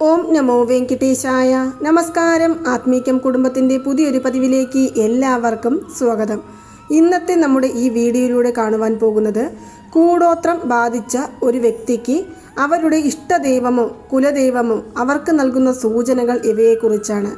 ഓം നമോ വെങ്കിട്ടേശായ. നമസ്കാരം. ആത്മീക്യം കുടുംബത്തിന്റെ പുതിയൊരു പതിവിലേക്ക് എല്ലാവർക്കും സ്വാഗതം. ഇന്നത്തെ നമ്മുടെ ഈ വീഡിയോയിലൂടെ കാണുവാൻ പോകുന്നത് കൂടോത്രം ബാധിച്ച ഒരു വ്യക്തിക്ക് അവരുടെ ഇഷ്ടദൈവമോ കുലദൈവമോ അവർക്ക് നൽകുന്ന സൂചനകൾ ഇവയെക്കുറിച്ചാണ്.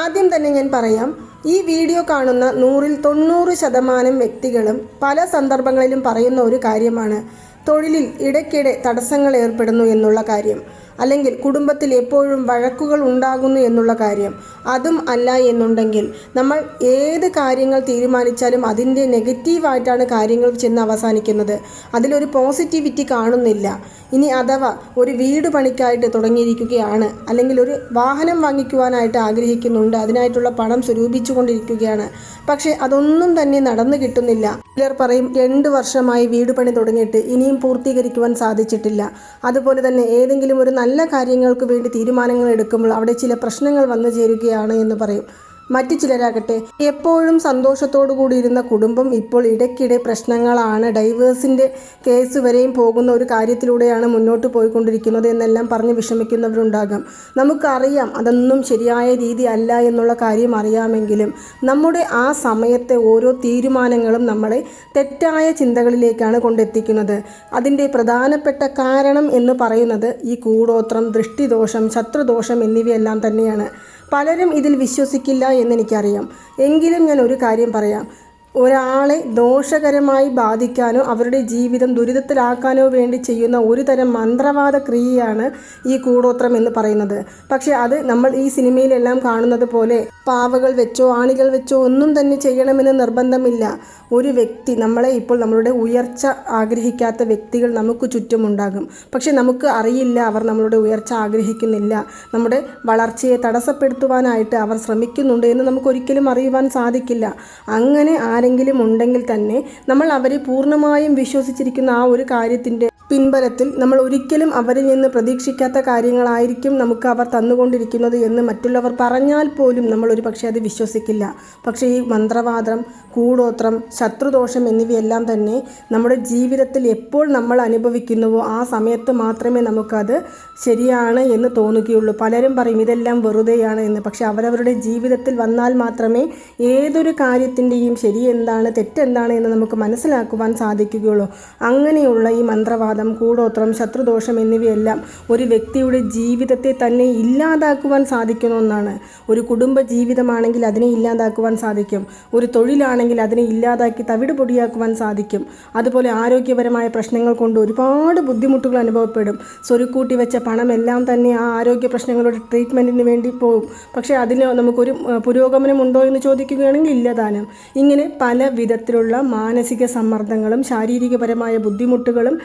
ആദ്യം തന്നെ ഞാൻ പറയാം ഈ വീഡിയോ കാണുന്ന നൂറിൽ തൊണ്ണൂറ് ശതമാനം വ്യക്തികളും പല സന്ദർഭങ്ങളിലും പറയുന്ന ഒരു കാര്യമാണ് തൊഴിലിൽ ഇടയ്ക്കിടെ തടസ്സങ്ങൾ ഏർപ്പെടുന്നു എന്നുള്ള കാര്യം. അല്ലെങ്കിൽ കുടുംബത്തിൽ എപ്പോഴും വഴക്കുകൾ ഉണ്ടാകുന്നു എന്നുള്ള കാര്യം. അതും അല്ല എന്നുണ്ടെങ്കിൽ നമ്മൾ ഏത് കാര്യങ്ങൾ തീരുമാനിച്ചാലും അതിന്റെ നെഗറ്റീവായിട്ടാണ് കാര്യങ്ങൾ ചെന്ന് അവസാനിക്കുന്നത്. അതിലൊരു പോസിറ്റിവിറ്റി കാണുന്നില്ല. ഇനി അഥവാ ഒരു വീട് പണിക്കായിട്ട് തുടങ്ങിയിരിക്കുകയാണ് അല്ലെങ്കിൽ ഒരു വാഹനം വാങ്ങിക്കുവാനായിട്ട് ആഗ്രഹിക്കുന്നുണ്ട് അതിനായിട്ടുള്ള പണം സ്വരൂപിച്ചുകൊണ്ടിരിക്കുകയാണ്. പക്ഷേ അതൊന്നും തന്നെ നടന്നു കിട്ടുന്നില്ല. ചിലർ പറയും രണ്ട് വർഷമായി വീട് പണി തുടങ്ങിയിട്ട് ഇനിയും പൂർത്തീകരിക്കുവാൻ സാധിച്ചിട്ടില്ല. അതുപോലെ തന്നെ ഏതെങ്കിലും ഒരു നല്ല കാര്യങ്ങൾക്ക് വേണ്ടി തീരുമാനങ്ങൾ എടുക്കുമ്പോൾ അവിടെ ചില പ്രശ്നങ്ങൾ വന്നു ചേരുകയാണ് എന്ന് പറയും. മറ്റു ചിലരാകട്ടെ. എപ്പോഴും സന്തോഷത്തോടു കൂടിയിരുന്ന കുടുംബം ഇപ്പോൾ ഇടയ്ക്കിടെ പ്രശ്നങ്ങളാണ്. ഡൈവേഴ്സിന്റെ കേസ് വരെയും പോകുന്ന ഒരു കാര്യത്തിലൂടെയാണ് മുന്നോട്ട് പോയിക്കൊണ്ടിരിക്കുന്നത് എന്നെല്ലാം പറഞ്ഞ് വിഷമിക്കുന്നവരുണ്ടാകാം. നമുക്കറിയാം അതൊന്നും ശരിയായ രീതി അല്ല എന്നുള്ള കാര്യം അറിയാമെങ്കിലും നമ്മുടെ ആ സമയത്തെ ഓരോ തീരുമാനങ്ങളും നമ്മളെ തെറ്റായ ചിന്തകളിലേക്കാണ് കൊണ്ടെത്തിക്കുന്നത്. അതിന്റെ പ്രധാനപ്പെട്ട കാരണം എന്ന് പറയുന്നത് ഈ കൂടോത്രം ദൃഷ്ടിദോഷം ശത്രുദോഷം എന്നിവയെല്ലാം തന്നെയാണ്. പലരും ഇതിൽ വിശ്വസിക്കില്ല എന്നെനിക്കറിയാം. എങ്കിലും ഞാൻ ഒരു കാര്യം പറയാം. ഒരാളെ ദോഷകരമായി ബാധിക്കാനോ അവരുടെ ജീവിതം ദുരിതത്തിലാക്കാനോ വേണ്ടി ചെയ്യുന്ന ഒരു തരം മന്ത്രവാദ ക്രിയയാണ് ഈ കൂടോത്രം എന്ന് പറയുന്നത്. പക്ഷേ അത് നമ്മൾ ഈ സിനിമയിലെല്ലാം കാണുന്നത് പോലെ പാവകൾ വെച്ചോ ആണികൾ വെച്ചോ ഒന്നും തന്നെ ചെയ്യണമെന്ന് നിർബന്ധമില്ല. ഒരു വ്യക്തി നമ്മളെ ഇപ്പോൾ നമ്മളുടെ ഉയർച്ച ആഗ്രഹിക്കാത്ത വ്യക്തികൾ നമുക്ക് ചുറ്റുമുണ്ടാകും. പക്ഷെ നമുക്ക് അറിയില്ല അവർ നമ്മളുടെ ഉയർച്ച ആഗ്രഹിക്കുന്നില്ല. നമ്മുടെ വളർച്ചയെ തടസ്സപ്പെടുത്തുവാനായിട്ട് അവർ ശ്രമിക്കുന്നുണ്ട് എന്ന് നമുക്ക് ഒരിക്കലും അറിയുവാൻ സാധിക്കില്ല. അങ്ങനെ ആരെങ്കിലും ഉണ്ടെങ്കിൽ തന്നെ നമ്മൾ അവരെ പൂർണമായും വിശ്വസിച്ചിരിക്കുന്ന ആ ഒരു കാര്യത്തിന്റെ പിൻബലത്തിൽ നമ്മൾ ഒരിക്കലും അവരിൽ നിന്ന് പ്രതീക്ഷിക്കാത്ത കാര്യങ്ങളായിരിക്കും നമുക്ക് അവർ തന്നുകൊണ്ടിരിക്കുന്നത് എന്ന് മറ്റുള്ളവർ പറഞ്ഞാൽ പോലും നമ്മൾ ഒരു പക്ഷേ അത് വിശ്വസിക്കില്ല. പക്ഷേ ഈ മന്ത്രവാദം കൂടോത്രം ശത്രുദോഷം എന്നിവയെല്ലാം തന്നെ നമ്മുടെ ജീവിതത്തിൽ എപ്പോൾ നമ്മൾ അനുഭവിക്കുന്നുവോ ആ സമയത്ത് മാത്രമേ നമുക്കത് ശരിയാണ് എന്ന് തോന്നുകയുള്ളൂ. പലരും പറയും ഇതെല്ലാം വെറുതെയാണ് എന്ന്. പക്ഷേ അവരവരുടെ ജീവിതത്തിൽ വന്നാൽ മാത്രമേ ഏതൊരു കാര്യത്തിന്റെയും ശരി എന്താണ് തെറ്റെന്താണ് എന്ന് നമുക്ക് മനസ്സിലാക്കുവാൻ സാധിക്കുകയുള്ളൂ. അങ്ങനെയുള്ള ഈ മന്ത്രവാദം കൂടോത്രം ശത്രുദോഷം എന്നിവയെല്ലാം ഒരു വ്യക്തിയുടെ ജീവിതത്തെ തന്നെ ഇല്ലാതാക്കുവാൻ സാധിക്കുന്ന ഒന്നാണ്. ഒരു കുടുംബ ജീവിതമാണെങ്കിൽ അതിനെ ഇല്ലാതാക്കുവാൻ സാധിക്കും. ഒരു തൊഴിലാണെങ്കിൽ അതിനെ ഇല്ലാതാക്കി തവിട് പൊടിയാക്കുവാൻ സാധിക്കും. അതുപോലെ ആരോഗ്യപരമായ പ്രശ്നങ്ങൾ കൊണ്ട് ഒരുപാട് ബുദ്ധിമുട്ടുകൾ അനുഭവപ്പെടും. സ്വരുക്കൂട്ടി വെച്ച പണമെല്ലാം തന്നെ ആ ആരോഗ്യ പ്രശ്നങ്ങളുടെ ട്രീറ്റ്മെന്റിന് വേണ്ടി പോകും പക്ഷേ അതിന് നമുക്കൊരു പുരോഗമനം ഉണ്ടോ എന്ന് ചോദിക്കുകയാണെങ്കിൽ ഇല്ല ഇങ്ങനെ പല വിധത്തിലുള്ള മാനസിക സമ്മർദ്ദങ്ങളും ശാരീരികപരമായ ബുദ്ധിമുട്ടുകളും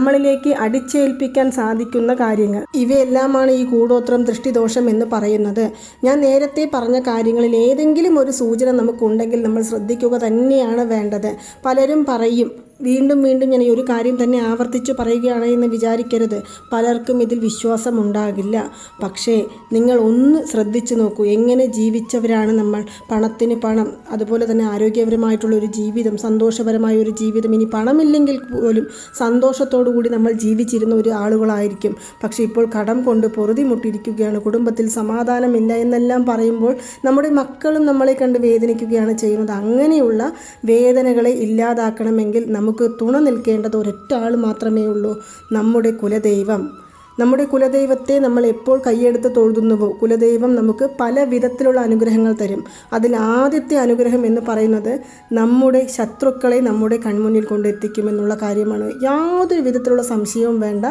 നമ്മളിലേക്ക് അടിച്ചേൽപ്പിക്കാൻ സാധിക്കുന്ന കാര്യങ്ങൾ. ഇവയെല്ലാമാണ് ഈ കൂടോത്രം ദൃഷ്ടിദോഷം എന്ന് പറയുന്നത്. ഞാൻ നേരത്തെ പറഞ്ഞ കാര്യങ്ങളിൽ ഏതെങ്കിലും ഒരു സൂചന നമുക്കുണ്ടെങ്കിൽ നമ്മൾ ശ്രദ്ധിക്കുക തന്നെയാണ് വേണ്ടത്. പലരും പറയും വീണ്ടും വീണ്ടും ഞാൻ ഈ ഒരു കാര്യം തന്നെ ആവർത്തിച്ച് പറയുകയാണ് എന്ന് വിചാരിക്കരുത്. പലർക്കും ഇതിൽ വിശ്വാസം ഉണ്ടാകില്ല പക്ഷേ നിങ്ങൾ ഒന്ന് ശ്രദ്ധിച്ചു നോക്കൂ. എങ്ങനെ ജീവിച്ചവരാണ് നമ്മൾ? പണത്തിന് പണം അതുപോലെ തന്നെ ആരോഗ്യപരമായിട്ടുള്ള ഒരു ജീവിതം സന്തോഷപരമായ ഒരു ജീവിതം. ഇനി പണമില്ലെങ്കിൽ പോലും സന്തോഷത്തോടു കൂടി നമ്മൾ ജീവിച്ചിരുന്ന ഒരു ആളുകളായിരിക്കും. പക്ഷേ ഇപ്പോൾ കടം കൊണ്ട് പൊറുതി മുട്ടിയിരിക്കുകയാണ്. കുടുംബത്തിൽ സമാധാനമില്ല എന്നെല്ലാം പറയുമ്പോൾ നമ്മുടെ മക്കളും നമ്മളെ കണ്ട് വേദനിക്കുകയാണ് ചെയ്യുന്നത്. അങ്ങനെയുള്ള വേദനകളെ ഇല്ലാതാക്കണമെങ്കിൽ നമുക്ക് തുണ നിൽക്കേണ്ടത് ഒരൊറ്റ ആൾ മാത്രമേ ഉള്ളൂ. നമ്മുടെ കുലദൈവം. നമ്മുടെ കുലദൈവത്തെ നമ്മൾ എപ്പോൾ കൈയെടുത്ത് തൊഴുതുന്നുവോ കുലദൈവം നമുക്ക് പല വിധത്തിലുള്ള അനുഗ്രഹങ്ങൾ തരും. അതിൽ ആദ്യത്തെ അനുഗ്രഹം എന്ന് പറയുന്നത് നമ്മുടെ ശത്രുക്കളെ നമ്മുടെ കൺമുന്നിൽ കൊണ്ടെത്തിക്കുമെന്നുള്ള കാര്യമാണ്. യാതൊരു വിധത്തിലുള്ള സംശയവും വേണ്ട.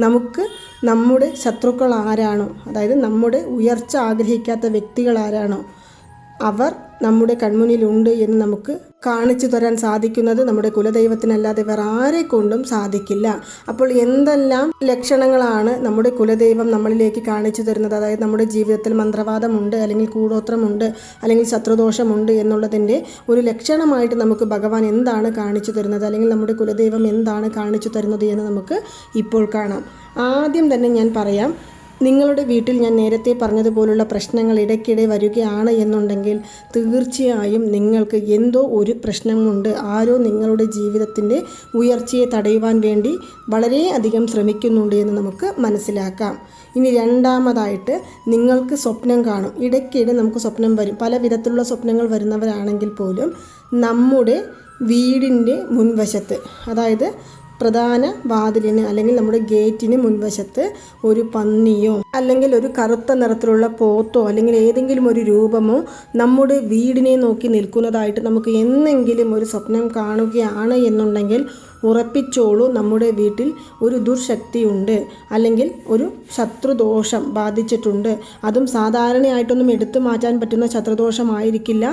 നമുക്ക് നമ്മുടെ ശത്രുക്കൾ ആരാണോ അതായത് നമ്മുടെ ഉയർച്ച ആഗ്രഹിക്കാത്ത വ്യക്തികൾ ആരാണോ അവർ നമ്മുടെ കൺമുന്നിലുണ്ട് എന്ന് നമുക്ക് കാണിച്ചു തരാൻ സാധിക്കുന്നത് നമ്മുടെ കുലദൈവത്തിനല്ലാതെ വേറെ ആരെ കൊണ്ടും സാധിക്കില്ല. അപ്പോൾ എന്തെല്ലാം ലക്ഷണങ്ങളാണ് നമ്മുടെ കുലദൈവം നമ്മളിലേക്ക് കാണിച്ചു തരുന്നത്? അതായത് നമ്മുടെ ജീവിതത്തിൽ മന്ത്രവാദമുണ്ട് അല്ലെങ്കിൽ കൂടോത്രമുണ്ട് അല്ലെങ്കിൽ ശത്രുദോഷമുണ്ട് എന്നുള്ളതിന്റെ ഒരു ലക്ഷണമായിട്ട് നമുക്ക് ഭഗവാൻ എന്താണ് കാണിച്ചു തരുന്നത്? അല്ലെങ്കിൽ നമ്മുടെ കുലദൈവം എന്താണ് കാണിച്ചു തരുന്നത് എന്ന് നമുക്ക് ഇപ്പോൾ കാണാം. ആദ്യം തന്നെ ഞാൻ പറയാം നിങ്ങളുടെ വീട്ടിൽ ഞാൻ നേരത്തെ പറഞ്ഞതുപോലുള്ള പ്രശ്നങ്ങൾ ഇടയ്ക്കിടെ വരികയാണ് എന്നുണ്ടെങ്കിൽ തീർച്ചയായും നിങ്ങൾക്ക് എന്തോ ഒരു പ്രശ്നമുണ്ട്. ആരോ നിങ്ങളുടെ ജീവിതത്തിന്റെ ഉയർച്ചയെ തടയുവാൻ വേണ്ടി വളരെയധികം ശ്രമിക്കുന്നുണ്ട് എന്ന് നമുക്ക് മനസ്സിലാക്കാം. ഇനി രണ്ടാമതായിട്ട് നിങ്ങൾക്ക് സ്വപ്നം കാണും. ഇടയ്ക്കിടെ നമുക്ക് സ്വപ്നം വരും. പല വിധത്തിലുള്ള സ്വപ്നങ്ങൾ വരുന്നവരാണെങ്കിൽ പോലും നമ്മുടെ വീടിന്റെ മുൻവശത്ത് അതായത് പ്രധാന വാതിലിന് അല്ലെങ്കിൽ നമ്മുടെ ഗേറ്റിന് മുൻവശത്ത് ഒരു പന്നിയോ അല്ലെങ്കിൽ ഒരു കറുത്ത നിറത്തിലുള്ള പോത്തോ അല്ലെങ്കിൽ ഏതെങ്കിലും ഒരു രൂപമോ നമ്മുടെ വീടിനെ നോക്കി നിൽക്കുന്നതായിട്ട് നമുക്ക് എന്നെങ്കിലും ഒരു സ്വപ്നം കാണുകയാണ് എന്നുണ്ടെങ്കിൽ ഉറപ്പിച്ചോളൂ നമ്മുടെ വീട്ടിൽ ഒരു ദുർശക്തിയുണ്ട് അല്ലെങ്കിൽ ഒരു ശത്രുദോഷം ബാധിച്ചിട്ടുണ്ട്. അതും സാധാരണയായിട്ടൊന്നും എടുത്തു മാറ്റാൻ പറ്റുന്ന ശത്രുദോഷമായിരിക്കില്ല.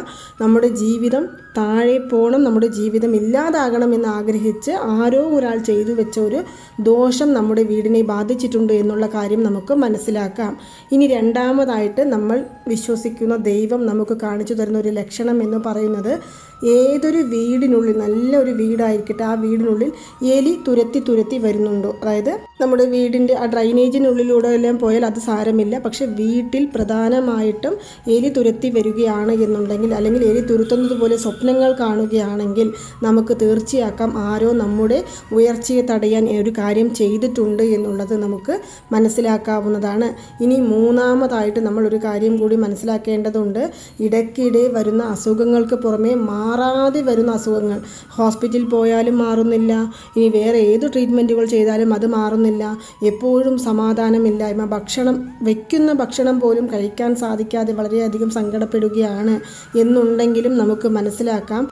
നമ്മുടെ ജീവിതം താഴെ പോകണം നമ്മുടെ ജീവിതം ഇല്ലാതാകണം എന്ന് ആഗ്രഹിച്ച് ആരോ ഒരാൾ ചെയ്തു വെച്ച ഒരു ദോഷം നമ്മുടെ വീടിനെ ബാധിച്ചിട്ടുണ്ട് എന്നുള്ള കാര്യം നമുക്ക് മനസ്സിലാക്കാം. ഇനി രണ്ടാമതായിട്ട് നമ്മൾ വിശ്വസിക്കുന്ന ദൈവം നമുക്ക് കാണിച്ചു തരുന്ന ഒരു ലക്ഷണം എന്ന് പറയുന്നത് ഏതൊരു വീടിനുള്ളിൽ നല്ലൊരു വീടായിരിക്കട്ടെ ആ വീടിനുള്ളിൽ എലി തുരത്തി തുരത്തി വരുന്നുണ്ടോ. അതായത് നമ്മുടെ വീടിന്റെ ആ ഡ്രൈനേജിനുള്ളിലൂടെ എല്ലാം പോയാൽ അത് സാരമില്ല. പക്ഷെ വീട്ടിൽ പ്രധാനമായിട്ടും എലി തുരത്തി വരികയാണ് എന്നുണ്ടെങ്കിൽ അല്ലെങ്കിൽ എലി തുരുത്തുന്നത് പോലെ സ്വപ്നങ്ങൾ കാണുകയാണെങ്കിൽ നമുക്ക് തീർച്ചയാക്കാം ആരോ നമ്മുടെ ഉയർച്ചയെ തടയാൻ ഒരു കാര്യം ചെയ്തിട്ടുണ്ട് എന്നുള്ളത് നമുക്ക് മനസ്സിലാക്കാവുന്നതാണ്. ഇനി മൂന്നാമതായിട്ട് നമ്മൾ ഒരു കാര്യം കൂടി മനസ്സിലാക്കേണ്ടതുണ്ട്. ഇടയ്ക്കിടെ വരുന്ന അസുഖങ്ങൾക്ക് പുറമെ മാറാതെ വരുന്ന അസുഖങ്ങൾ. ഹോസ്പിറ്റലിൽ പോയാലും മാറുന്നില്ല. ഇനി വേറെ ഏത് ട്രീറ്റ്മെന്റുകൾ ചെയ്താലും അത് മാറുന്നില്ല. എപ്പോഴും സമാധാനമില്ലായ്മ. ഭക്ഷണം വയ്ക്കുന്ന ഭക്ഷണം പോലും കഴിക്കാൻ സാധിക്കാതെ വളരെയധികം സങ്കടപ്പെടുകയാണ് എന്നുണ്ടെങ്കിലും നമുക്ക് മനസ്സിലാക്കാം.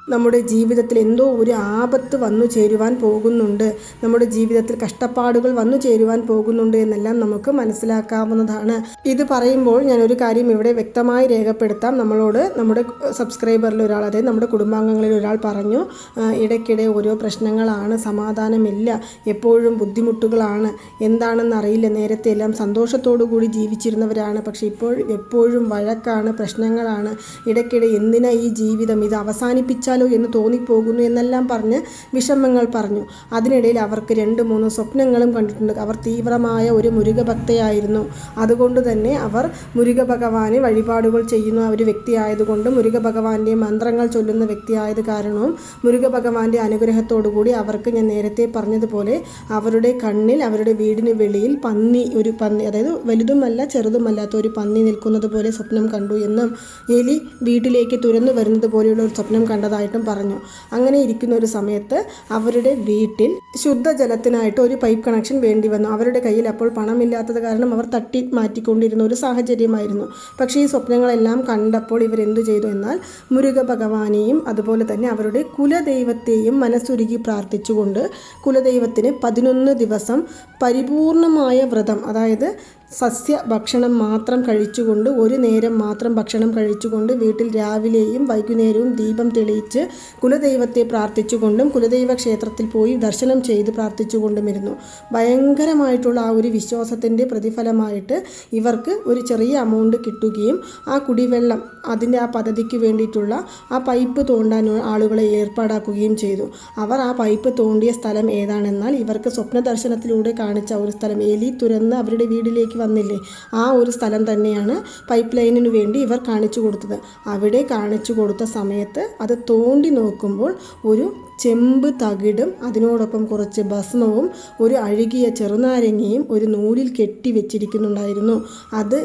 നമ്മുടെ ജീവിതത്തിൽ എന്തോ ഒരു ആപത്ത് വന്നു ചേരുവാൻ പോകുന്നുണ്ട്. നമ്മുടെ ജീവിതത്തിൽ കഷ്ടപ്പാടുകൾ വന്നു ചേരുവാൻ പോകുന്നുണ്ട് എന്നെല്ലാം നമുക്ക് മനസ്സിലാക്കാവുന്നതാണ്. ഇത് പറയുമ്പോൾ ഞാൻ ഒരു കാര്യം ഇവിടെ വ്യക്തമായി രേഖപ്പെടുത്താം. നമ്മളോട് നമ്മുടെ സബ്സ്ക്രൈബറിൽ ഒരാൾ അതായത് നമ്മുടെ കുടുംബാംഗങ്ങളിൽ ഒരാൾ പറഞ്ഞു "ആ, ഇടയ്ക്കിടെ ഓരോ പ്രശ്നങ്ങളാണ് സമാധാനമില്ല എപ്പോഴും ബുദ്ധിമുട്ടുകളാണ് എന്താണെന്ന് അറിയില്ല നേരത്തെ എല്ലാം സന്തോഷത്തോടു കൂടി ജീവിച്ചിരുന്നവരാണ് പക്ഷേ ഇപ്പോൾ എപ്പോഴും വഴക്കാണ് പ്രശ്നങ്ങളാണ്. ഇടയ്ക്കിടെ എന്തിനാ ഈ ജീവിതം? ഇത് അവസാനിപ്പിച്ചാലോ എന്ന് തോന്നിപ്പോകുന്നു എന്നെല്ലാം പറഞ്ഞ് വിഷമങ്ങൾ പറഞ്ഞു. അതിനിടയിൽ അവർക്ക് രണ്ട് മൂന്ന് സ്വപ്നങ്ങളും കണ്ടിട്ടുണ്ട്. അവർ തീവ്രമായ ഒരു മുരുക ഭക്തയായിരുന്നു അതുകൊണ്ട് തന്നെ അവർ മുരുക ഭഗവാനെ വഴിപാടുകൾ ചെയ്യുന്ന ഒരു വ്യക്തിയായതുകൊണ്ട് മുരുക ഭഗവാന്റെ മന്ത്രങ്ങൾ ചൊല്ലുന്ന വ്യക്തിയായത് കാരണവും മുരുക ഭഗവാന്റെ അനുഗ്രഹത്തോടുകൂടി അവർക്ക് ഞാൻ നേരത്തെ പറഞ്ഞതുപോലെ അവരുടെ കണ്ണിൽ അവരുടെ വീടിന് വെളിയിൽ പന്നി ഒരു പന്നി അതായത് വലുതുമല്ല ചെറുതുമല്ലാത്ത ഒരു പന്നി നിൽക്കുന്നത് പോലെ സ്വപ്നം കണ്ടു എന്നും എലി വീട്ടിലേക്ക് തുരന്നു വരുന്നത് പോലെയുള്ള ഒരു സ്വപ്നം കണ്ടതായിട്ടും പറഞ്ഞു. അങ്ങനെ ഇരിക്കുന്ന ഒരു സമയത്ത് അവരുടെ വീട്ടിൽ ശുദ്ധജലത്തിനായിട്ട് ഒരു പൈപ്പ് കണക്ഷൻ വേണ്ടി വന്നു. അവരുടെ കയ്യിൽ അപ്പോൾ പണമില്ലാത്തത് കാരണം അവർ തട്ടി മാറ്റിക്കൊണ്ടിരുന്ന ഒരു സാഹചര്യമായിരുന്നു. പക്ഷേ ഈ സ്വപ്നങ്ങളെല്ലാം കണ്ടപ്പോൾ ഇവരെന്തു ചെയ്തു എന്നാൽ മുരുക ഭഗവാനെയും അതുപോലെ തന്നെ അവരുടെ കുലദൈവത്തെയും മനസ്സുരുകി പ്രാർത്ഥിച്ചുകൊണ്ട് കുലദൈവത്തിന് പതിനൊന്ന് ദിവസം പരിപൂർണമായ വ്രതം അതായത് സസ്യ ഭക്ഷണം മാത്രം കഴിച്ചുകൊണ്ട് ഒരു നേരം മാത്രം ഭക്ഷണം കഴിച്ചുകൊണ്ട് വീട്ടിൽ രാവിലെയും വൈകുന്നേരവും ദീപം തെളിയിച്ച് കുലദൈവത്തെ പ്രാർത്ഥിച്ചുകൊണ്ടും കുലദൈവ ക്ഷേത്രത്തിൽ പോയി ദർശനം ചെയ്ത് പ്രാർത്ഥിച്ചുകൊണ്ടുമിരുന്നു. ഭയങ്കരമായിട്ടുള്ള ആ ഒരു വിശ്വാസത്തിന്റെ പ്രതിഫലമായിട്ട് ഇവർക്ക് ഒരു ചെറിയ എമൗണ്ട് കിട്ടുകയും ആ കുടിവെള്ളം അതിന്റെ ആ പദ്ധതിക്ക് വേണ്ടിയിട്ടുള്ള ആ പൈപ്പ് തോണ്ടാൻ ആളുകളെ ഏർപ്പാടാക്കുകയും ചെയ്തു. അവർ ആ പൈപ്പ് തോണ്ടിയ സ്ഥലം ഏതാണെന്നാൽ ഇവർക്ക് സ്വപ്ന ദർശനത്തിലൂടെ കാണിച്ച ഒരു സ്ഥലം. എലി തുരന്ന് അവരുടെ വീട്ടിലേക്ക് വന്നില്ലേ? ആ ഒരു സ്ഥലം തന്നെയാണ് പൈപ്പ് ലൈനിന് വേണ്ടി ഇവർ കാണിച്ചു കൊടുത്തത്. അവിടെ കാണിച്ചു കൊടുത്ത സമയത്ത് അത് തോണ്ടി നോക്കുമ്പോൾ ഒരു ചെമ്പ് തകിടും അതിനോടൊപ്പം കുറച്ച് ഭസ്മവും ഒരു അഴുകിയ ചെറുനാരങ്ങയും ഒരു നൂലിൽ കെട്ടി വെച്ചിരിക്കുന്നുണ്ടായിരുന്നു. അത്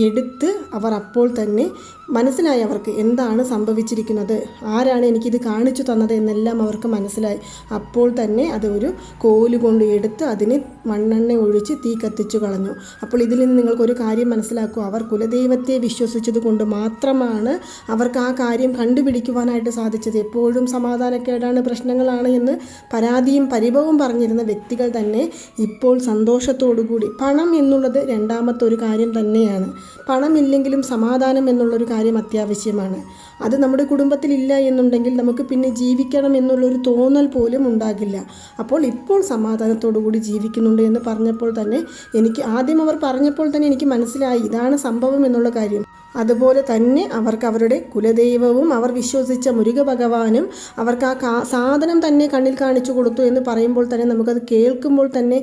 എടുത്ത് അവർ അപ്പോൾ തന്നെ മനസ്സിലായി അവർക്ക് എന്താണ് സംഭവിച്ചിരിക്കുന്നത് ആരാണ് എനിക്കിത് കാണിച്ചു തന്നത് എന്നെല്ലാം അവർക്ക് മനസ്സിലായി. അപ്പോൾ തന്നെ അത് ഒരു കോൽ കൊണ്ട് എടുത്ത് അതിന് മണ്ണെണ്ണ ഒഴിച്ച് തീ കത്തിച്ചു കളഞ്ഞു. അപ്പോൾ ഇതിൽ നിന്ന് നിങ്ങൾക്കൊരു കാര്യം മനസ്സിലാക്കൂ അവർ കുലദൈവത്തെ വിശ്വസിച്ചത് കൊണ്ട് മാത്രമാണ് അവർക്ക് ആ കാര്യം കണ്ടുപിടിക്കുവാനായിട്ട് സാധിച്ചത്. എപ്പോഴും സമാധാനക്കേടാണ് പ്രശ്നങ്ങളാണ് എന്ന് പരാതിയും പരിഭവവും പറഞ്ഞിരുന്ന വ്യക്തികൾ തന്നെ ഇപ്പോൾ സന്തോഷത്തോടുകൂടി പണം എന്നുള്ളത് രണ്ടാമത്തെ ഒരു കാര്യം തന്നെയാണ്. പണമില്ലെങ്കിലും സമാധാനം എന്നുള്ളൊരു കാര്യം അത്യാവശ്യമാണ്. അത് നമ്മുടെ കുടുംബത്തിലില്ല എന്നുണ്ടെങ്കിൽ നമുക്ക് പിന്നെ ജീവിക്കണം എന്നുള്ളൊരു തോന്നൽ പോലും ഉണ്ടാകില്ല. അപ്പോൾ ഇപ്പോൾ സമാധാനത്തോടു കൂടി ജീവിക്കുന്നുണ്ട് എന്ന് പറഞ്ഞപ്പോൾ തന്നെ എനിക്ക് ആദ്യം അവർ പറഞ്ഞപ്പോൾ തന്നെ എനിക്ക് മനസ്സിലായി ഇതാണ് സംഭവം എന്നുള്ള കാര്യം. അതുപോലെ തന്നെ അവർക്ക് അവരുടെ കുലദൈവവും അവർ വിശ്വസിച്ച മുരുക ഭഗവാനും അവർക്ക് ആ സാധനം തന്നെ കണ്ണിൽ കാണിച്ചു കൊടുത്തു എന്ന് പറയുമ്പോൾ തന്നെ നമുക്കത് കേൾക്കുമ്പോൾ തന്നെ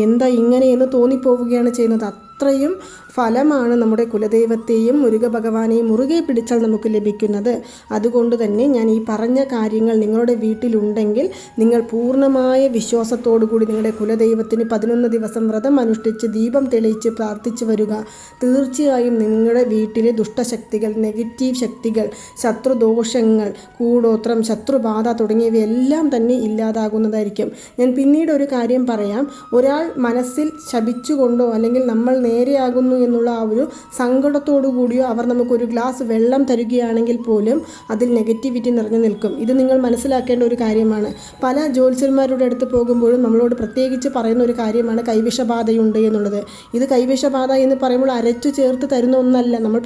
എന്താ ഇങ്ങനെയെന്ന് തോന്നിപ്പോവുകയാണ് ചെയ്യുന്നത്. അത്രയും ഫലമാണ് നമ്മുടെ കുലദൈവത്തെയും മുരുക ഭഗവാനെയും മുറുകെ പിടിച്ചാൽ നമുക്ക് ലഭിക്കുന്നത്. അതുകൊണ്ട് തന്നെ ഞാൻ ഈ പറഞ്ഞ കാര്യങ്ങൾ നിങ്ങളുടെ വീട്ടിലുണ്ടെങ്കിൽ നിങ്ങൾ പൂർണമായ വിശ്വാസത്തോടു കൂടി നിങ്ങളുടെ കുലദൈവത്തിന് പതിനൊന്ന് ദിവസം വ്രതം അനുഷ്ഠിച്ച് ദീപം തെളിയിച്ച് പ്രാർത്ഥിച്ചു വരിക. തീർച്ചയായും നിങ്ങളുടെ വീട്ടിലെ ദുഷ്ടശക്തികൾ നെഗറ്റീവ് ശക്തികൾ ശത്രുദോഷങ്ങൾ കൂടോത്രം ശത്രുബാധ തുടങ്ങിയവയെല്ലാം തന്നെ ഇല്ലാതാകുന്നതായിരിക്കും. ഞാൻ പിന്നീട് ഒരു കാര്യം പറയാം. ഒരാൾ മനസ്സിൽ ശപിച്ചുകൊണ്ടോ അല്ലെങ്കിൽ നമ്മൾ നേരെയാകുന്നു എന്നുള്ള ആ ഒരു സങ്കടത്തോടു കൂടിയോ അവർ നമുക്കൊരു ഗ്ലാസ് വെള്ളം തരികയാണെങ്കിൽ പോലും അതിൽ നെഗറ്റിവിറ്റി നിറഞ്ഞു നിൽക്കും. ഇത് നിങ്ങൾ മനസ്സിലാക്കേണ്ട ഒരു കാര്യമാണ്. പല ജ്യോത്സ്യന്മാരുടെ അടുത്ത് പോകുമ്പോഴും നമ്മളോട് പ്രത്യേകിച്ച് പറയുന്ന ഒരു കാര്യമാണ് കൈവിഷബാധയുണ്ട് എന്നുള്ളത്. ഇത് കൈവിഷബാധ എന്ന് പറയുമ്പോൾ അരച്ചു ചേർത്ത് തരുന്ന ഒന്നല്ല. നമ്മൾ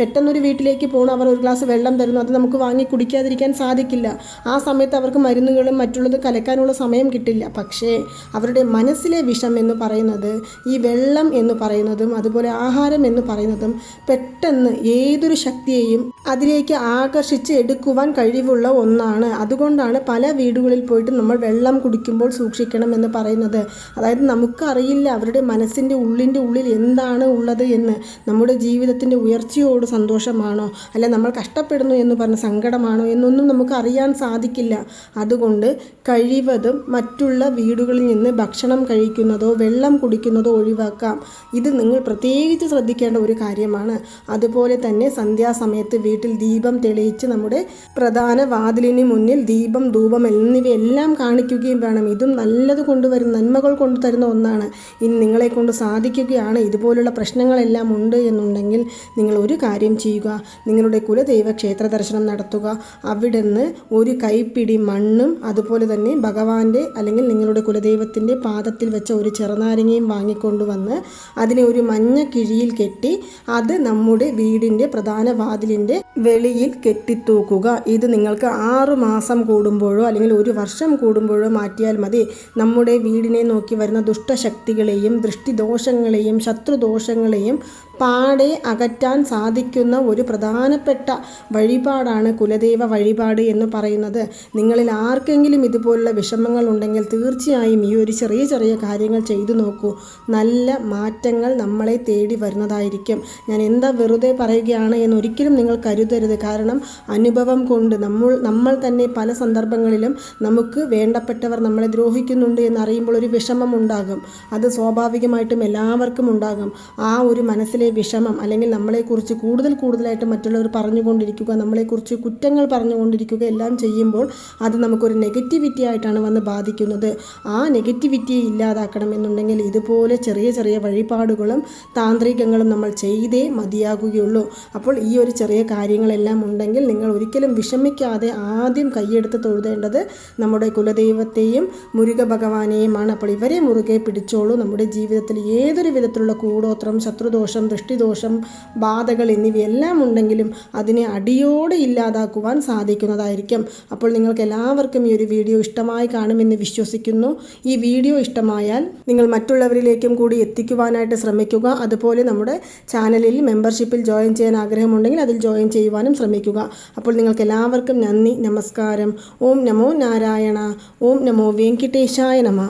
പെട്ടെന്നൊരു വീട്ടിലേക്ക് പോകണം അവർ ഒരു ഗ്ലാസ് വെള്ളം തരുന്നു. അത് നമുക്ക് വാങ്ങി കുടിക്കാതിരിക്കാൻ സാധിക്കില്ല. ആ സമയത്ത് അവർക്ക് മരുന്നുകളും മറ്റുള്ളത് കലക്കാനുള്ള സമയം കിട്ടില്ല. പക്ഷേ അവരുടെ മനസ്സിലെ വിഷം എന്ന് പറയുന്നത് ഈ വെള്ളം എന്ന് പറയുന്നതും അതുപോലെ ആഹാരം എന്ന് പറയുന്നതും പെട്ടെന്ന് ഏതൊരു ശക്തിയെയും അതിലേക്ക് ആകർഷിച്ച് എടുക്കുവാൻ കഴിവുള്ള ഒന്നാണ്. അതുകൊണ്ടാണ് പല വീടുകളിൽ പോയിട്ട് നമ്മൾ വെള്ളം കുടിക്കുമ്പോൾ സൂക്ഷിക്കണം എന്ന് പറയുന്നത്. അതായത് നമുക്കറിയില്ല അവരുടെ മനസ്സിന്റെ ഉള്ളിന്റെ ഉള്ളിൽ എന്താണ് ഉള്ളത് എന്ന്. നമ്മുടെ ജീവിതത്തിന്റെ ഉയർച്ചയോട് സന്തോഷമാണോ? അല്ല നമ്മൾ കഷ്ടപ്പെടുന്നു എന്ന് പറഞ്ഞ സങ്കടമാണോ എന്നൊന്നും നമുക്ക് അറിയാൻ സാധിക്കില്ല. അതുകൊണ്ട് കഴിവതും മറ്റുള്ള വീടുകളിൽ നിന്ന് ഭക്ഷണം കഴിക്കുന്നതോ വെള്ളം കുടിക്കുന്നതോ ഒഴിവാക്കാം. ഇത് നിങ്ങൾ പ്രത്യേകിച്ച് ശ്രദ്ധിക്കേണ്ട ഒരു കാര്യമാണ്. അതുപോലെ തന്നെ സന്ധ്യാസമയത്ത് വീട്ടിൽ ദീപം തെളിയിച്ച് നമ്മുടെ പ്രധാന വാതിലിന് മുന്നിൽ ദീപം ധൂപം എന്നിവയെല്ലാം കാണിക്കുകയും വേണം. ഇതും നല്ലത് കൊണ്ടുവരും നന്മകൾ കൊണ്ടുതരുന്ന ഒന്നാണ്. ഇനി നിങ്ങളെ കൊണ്ട് സാധിക്കുകയാണ്. ഇതുപോലുള്ള പ്രശ്നങ്ങളെല്ലാം ഉണ്ട് എന്നുണ്ടെങ്കിൽ നിങ്ങൾ ഒരു കാര്യം ചെയ്യുക. നിങ്ങളുടെ കുലദൈവ ക്ഷേത്ര ദർശനം നടത്തുക. അവിടുന്ന് ഒരു കൈപ്പിടി മണ്ണും അതുപോലെ തന്നെ ഭഗവാന്റെ അല്ലെങ്കിൽ നിങ്ങളുടെ കുലദൈവത്തിന്റെ പാദത്തിൽ വെച്ച ഒരു ചെറുനാരങ്ങയും വാങ്ങിക്കൊണ്ടുവന്ന് അതിനെ ഒരു മഞ്ഞ കിഴിയിൽ കെട്ടി അത് നമ്മുടെ വീടിന്റെ പ്രധാന വാതിലിന്റെ വെളിയിൽ കെട്ടിത്തൂക്കുക. ഇത് നിങ്ങൾക്ക് ആറു മാസം കൂടുമ്പോഴോ അല്ലെങ്കിൽ ഒരു വർഷം കൂടുമ്പോഴോ മാറ്റിയാൽ മതി. നമ്മുടെ വീടിനെ നോക്കി വരുന്ന ദുഷ്ടശക്തികളെയും ദൃഷ്ടിദോഷങ്ങളെയും ശത്രുദോഷങ്ങളെയും പാടെ അകറ്റാൻ സാധിക്കുന്ന ഒരു പ്രധാനപ്പെട്ട വഴിപാടാണ് കുലദേവ വഴിപാട് എന്ന് പറയുന്നത്. നിങ്ങളിൽ ആർക്കെങ്കിലും ഇതുപോലുള്ള വിഷമങ്ങൾ ഉണ്ടെങ്കിൽ തീർച്ചയായും ഈ ഒരു ചെറിയ ചെറിയ കാര്യങ്ങൾ ചെയ്തു നോക്കൂ. നല്ല മാറ്റങ്ങൾ നമ്മളെ തേടി വരുന്നതായിരിക്കും. ഞാൻ എന്താ വെറുതെ പറയുകയാണ് എന്ന് ഒരിക്കലും നിങ്ങൾ കരുതരുത്. കാരണം അനുഭവം കൊണ്ട് നമ്മൾ നമ്മൾ തന്നെ പല സന്ദർഭങ്ങളിലും നമുക്ക് വേണ്ടപ്പെട്ടവർ നമ്മളെ ദ്രോഹിക്കുന്നുണ്ട് എന്നറിയുമ്പോൾ ഒരു വിഷമം ഉണ്ടാകും. അത് സ്വാഭാവികമായിട്ടും എല്ലാവർക്കും ഉണ്ടാകും. ആ ഒരു മനസ്സിലെ വിഷമം അല്ലെങ്കിൽ നമ്മളെക്കുറിച്ച് കൂടുതൽ കൂടുതലായിട്ട് മറ്റുള്ളവർ പറഞ്ഞുകൊണ്ടിരിക്കുക നമ്മളെക്കുറിച്ച് കുറ്റങ്ങൾ പറഞ്ഞുകൊണ്ടിരിക്കുക എല്ലാം ചെയ്യുമ്പോൾ അത് നമുക്കൊരു നെഗറ്റിവിറ്റി ആയിട്ടാണ് വന്ന് ബാധിക്കുന്നത്. ആ നെഗറ്റിവിറ്റിയെ ഇല്ലാതാക്കണം എന്നുണ്ടെങ്കിൽ ഇതുപോലെ ചെറിയ ചെറിയ വഴിപാടുകളും താന്ത്രികങ്ങളും നമ്മൾ ചെയ്തേ മതിയാകുകയുള്ളൂ. അപ്പോൾ ഈ ഒരു ചെറിയ കാര്യങ്ങളെല്ലാം ഉണ്ടെങ്കിൽ നിങ്ങൾ ഒരിക്കലും വിഷമിക്കാതെ ആദ്യം കൈയെടുത്ത് തൊഴുതേണ്ടത് നമ്മുടെ കുലദൈവത്തെയും മുരുക ഭഗവാനെയുമാണ്. അപ്പോൾ ഇവരെ മുറുകെ പിടിച്ചോളൂ. നമ്മുടെ ജീവിതത്തിൽ ഏതൊരു വിധത്തിലുള്ള കൂടോത്രം ശത്രുദോഷം ദൃഷ്ടിദോഷം ബാധകൾ എന്നിവയെല്ലാം ഉണ്ടെങ്കിലും അതിനെ അടിയോടെ ഇല്ലാതാക്കുവാൻ സാധിക്കുന്നതായിരിക്കും. അപ്പോൾ നിങ്ങൾക്ക് എല്ലാവർക്കും ഈ ഒരു വീഡിയോ ഇഷ്ടമായി കാണുമെന്ന് വിശ്വസിക്കുന്നു. ഈ വീഡിയോ ഇഷ്ടമായാൽ നിങ്ങൾ മറ്റുള്ളവരിലേക്കും കൂടി എത്തിക്കുവാനായിട്ട് ശ്രമിക്കുക. അതുപോലെ നമ്മുടെ ചാനലിൽ മെമ്പർഷിപ്പിൽ ജോയിൻ ചെയ്യാൻ ആഗ്രഹമുണ്ടെങ്കിൽ അതിൽ ജോയിൻ ചെയ്യുവാനും ശ്രമിക്കുക. അപ്പോൾ നിങ്ങൾക്ക് എല്ലാവർക്കും നന്ദി നമസ്കാരം. ഓം നമോ നാരായണ ഓം നമോ വെങ്കിട്ടേശായ നമ.